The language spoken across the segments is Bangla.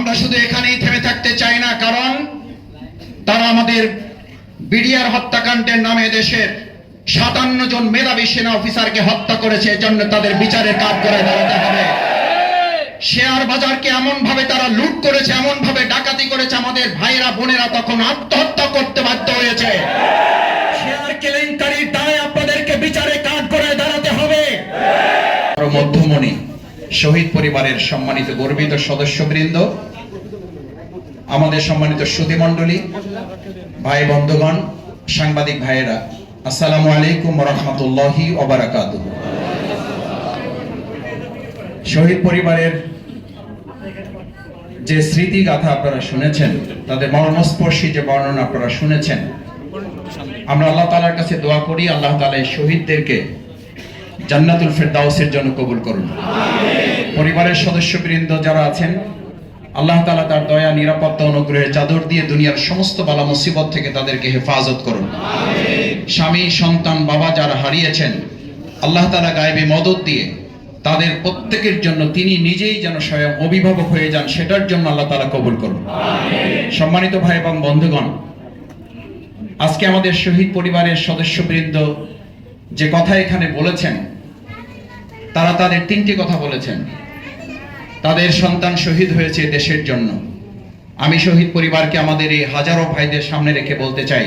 আমরা শুধু এখানেই থেমে থাকতে চাই না কারণ তারা আমাদের বিডিআর হত্যাকাণ্ডের নামে দেশের সাতান্ন জন মেধাবী সেনা অফিসারকে হত্যা করেছে এজন্য তাদের বিচারের কাজ করে দাঁড়াতে হবে। শেয়ার বাজারকে এমন ভাবে তারা লুট করেছে এমন ভাবে ডাকাতি করেছে আমাদের ভাইরা বোনেরা তখন আত্মহত্যা করতে বাধ্য হয়েছে। শেয়ার কেলেঙ্কারির দায় আপনাদেরকে বিচারে কাজ করে দাঁড়াতে হবে। মধ্যমণি শহীদ পরিবারের সম্মানিত গর্বিত সদস্যবৃন্দ আমাদের সম্মানিত সুধীমণ্ডলী ভাই বন্ধুগণ, সাংবাদিক ভাইয়েরা, আসসালামু আলাইকুম রহমতুল্লাহি ওবারাকাতু শহীদ পরিবারের যে স্মৃতি গাথা আপনারা শুনেছেন, তাদের মর্মস্পর্শী যে বর্ণনা আপনারা শুনেছেন, আমরা আল্লাহ তালার কাছে দোয়া করি, আল্লাহ তালা শহীদদেরকে জান্নাতুল ফেরদাউসের জন্য কবুল করুন। পরিবারের সদস্যবৃন্দ যারা আছেন আল্লাহ তালা তার দয়া নিরাপত্তা অনুগ্রহের চাদর দিয়ে দুনিয়ার সমস্ত বালা মুসিবত থেকে তাদেরকে হেফাজত করুন। স্বামী সন্তান বাবা যারা হারিয়েছেন আল্লাহ তালা গায়েবে মদত দিয়ে তাদের প্রত্যেকের জন্য তিনি নিজেই যেন স্বয়ং অভিভাবক হয়ে যান সেটার জন্য আল্লাহ তালা কবুল করুন। সম্মানিত ভাই এবং বন্ধুগণ আজকে আমাদের শহীদ পরিবারের সদস্যবৃন্দ যে কথা এখানে বলেছেন তারা তাদের তিনটি কথা বলেছেন। তাদের সন্তান শহীদ হয়েছে দেশের জন্য। আমি শহীদ পরিবারকে আমাদের এই হাজারো ভাইদের সামনে রেখে বলতে চাই।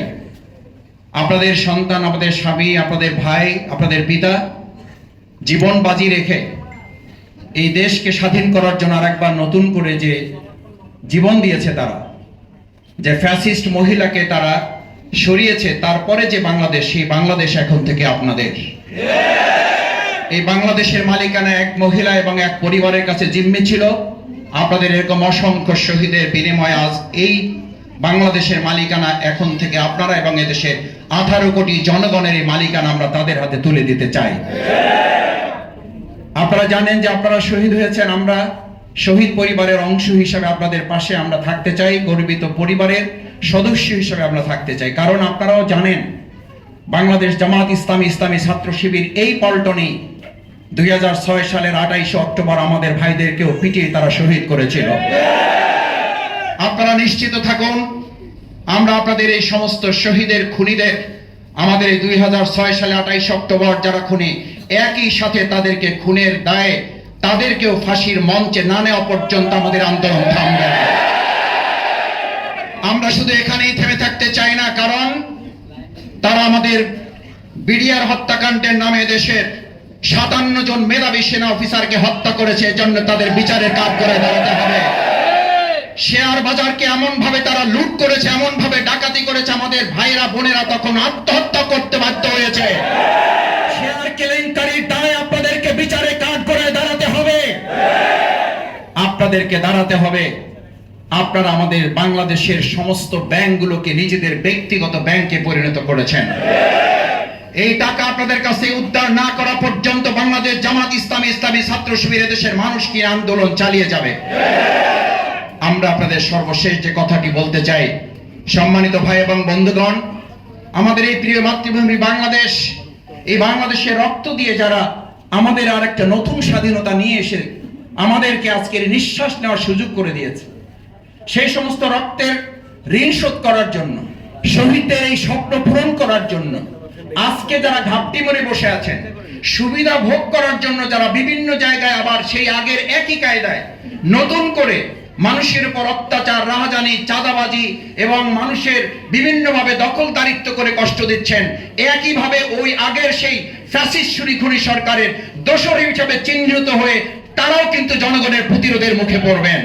আপনাদের সন্তান, আপনাদের স্বামী, আপনাদের ভাই, আপনাদের পিতা, জীবন বাজি রেখে এই দেশকে স্বাধীন করার জন্য আর একবার নতুন করে যে জীবন দিয়েছে তারা, যে ফ্যাসিস্ট মহিলাকে তারা সরিয়েছে, তারপরে যে বাংলাদেশ, সেই বাংলাদেশ এখন থেকে আপনাদের। এই বাংলাদেশের মালিকানা এক মহিলা এবং এক পরিবারের কাছে জিম্মি ছিল। আপনাদের এরকম অসংখ্য শহীদের বিনিময়ে আজ এই বাংলাদেশের মালিকানা এখন থেকে আপনারা এবং এদেশের আঠারো কোটি জনগণের এই মালিকানা আমরা তাদের হাতে তুলে দিতে চাই। আপনারা জানেন যে আপনারা শহীদ হয়েছেন, আমরা শহীদ পরিবারের অংশ হিসাবে আপনাদের পাশে আমরা থাকতে চাই, গর্বিত পরিবারের সদস্য হিসাবে আমরা থাকতে চাই। কারণ আপনারাও জানেন, বাংলাদেশ জামাত ইসলামী ইসলামী ছাত্র শিবির এই পল্টনেই দুই হাজার ছয় সালের আঠাইশে অক্টোবর আমাদের ভাইদেরকেও পিটিয়ে তারা শহীদ করেছিল আপনারা নিশ্চিত থাকুন, আমরা আপনাদের এই সমস্ত শহীদের খুনিদের, আমাদের এই দুই সালে আঠাইশ অক্টোবর যারা খুনি, একই সাথে তাদেরকে খুনের দায়ে তাদেরকেও ফাঁসির মঞ্চে না নেওয়া পর্যন্ত আমাদের আন্দোলন থামবে। আমরা শুধু এখানেই থেমে থাকতে চাই না, কারণ তারা আমাদের বিডিআর হত্যাকাণ্ডের নামে দেশের সাতান্ন জন মেধাবী সেনা অফিসারকে হত্যা করেছে, এজন্য তাদের বিচারের কাজ করে দাঁড়াতে হবে। শেয়ার বাজারকে এমন ভাবে তারা লুট করেছে এমন ভাবে ডাকাতি করেছে, আমাদের ভাইরা, বোনেরা তখন আত্মহত্যা করতে বাধ্য হয়েছে। শেয়ার কেলেঙ্কারির দায় আপনাদেরকে বিচারে কাজ করে দাঁড়াতে হবে। আপনাদেরকে দাঁড়াতে হবে। আপনারা আমাদের বাংলাদেশের সমস্ত ব্যাংকগুলোকে নিজেদের ব্যক্তিগত ব্যাংকে পরিণত করেছেন। এই টাকা আপনাদের কাছে উদ্ধার না করা পর্যন্ত বাংলাদেশ জামাত ইসলামী ইসলামী ছাত্র শিবির দেশের মানুষ কি আন্দোলন চালিয়ে যাবে? আমরা আপনাদের সর্বশেষ যে কথাটি বলতে চাই, সম্মানিত ভাই এবং বন্ধুগণ, আমাদের এই প্রিয় মাতৃভূমি বাংলাদেশ, এই বাংলাদেশের রক্ত দিয়ে যারা আমাদের আর একটা নতুন স্বাধীনতা নিয়ে এসে আমাদেরকে আজকের নিঃশ্বাস নেওয়ার সুযোগ করে দিয়েছে। সেই সমস্ত রক্তের ঋণ শোধ করার জন্য, শহীদদের এই স্বপ্ন পূরণ করার জন্য আজকে যারা ঘাপটি মরে বসে আছেন, সুবিধা ভোগ করার জন্য যারা বিভিন্ন জায়গায় আবার সেই আগের একই কায়দায় নতুন করে মানুষের উপর অত্যাচার, রাহাজানি, চাঁদাবাজি এবং মানুষের বিভিন্নভাবে দখলদারিত্ব করে কষ্ট দিচ্ছেন, একইভাবে ওই আগের সেই ফ্যাসিস্ট শুরি খুনি সরকারের দোষর হিসেবে চিহ্নিত হয়ে তারাও কিন্তু জনগণের প্রতিরোধের মুখে পড়বেন।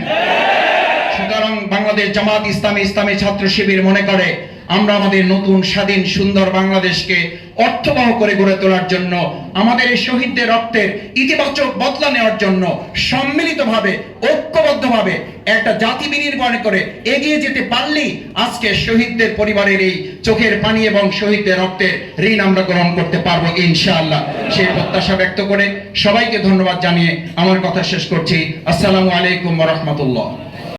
সুতরাং বাংলাদেশ জামাত ইসলামী ইসলামী ছাত্র শিবির মনে করে আমরা আমাদের নতুন স্বাধীন সুন্দর বাংলাদেশকে অর্থবহ করে গড়ে তোলার জন্য, আমাদের এই শহীদদের রক্তের ইতিবাচক বদলা নেওয়ার জন্য সম্মিলিতভাবে, ঐক্যবদ্ধভাবে একটা জাতি বিনির্মাণ করে এগিয়ে যেতে পারলেই আজকে শহীদদের পরিবারের এই চোখের পানি এবং শহীদদের রক্তের ঋণ আমরা গ্রহণ করতে পারব ইনশাআল্লাহ। সেই প্রত্যাশা ব্যক্ত করে সবাইকে ধন্যবাদ জানিয়ে আমার কথা শেষ করছি। আসসালামু আলাইকুম রহমতুল্লাহ।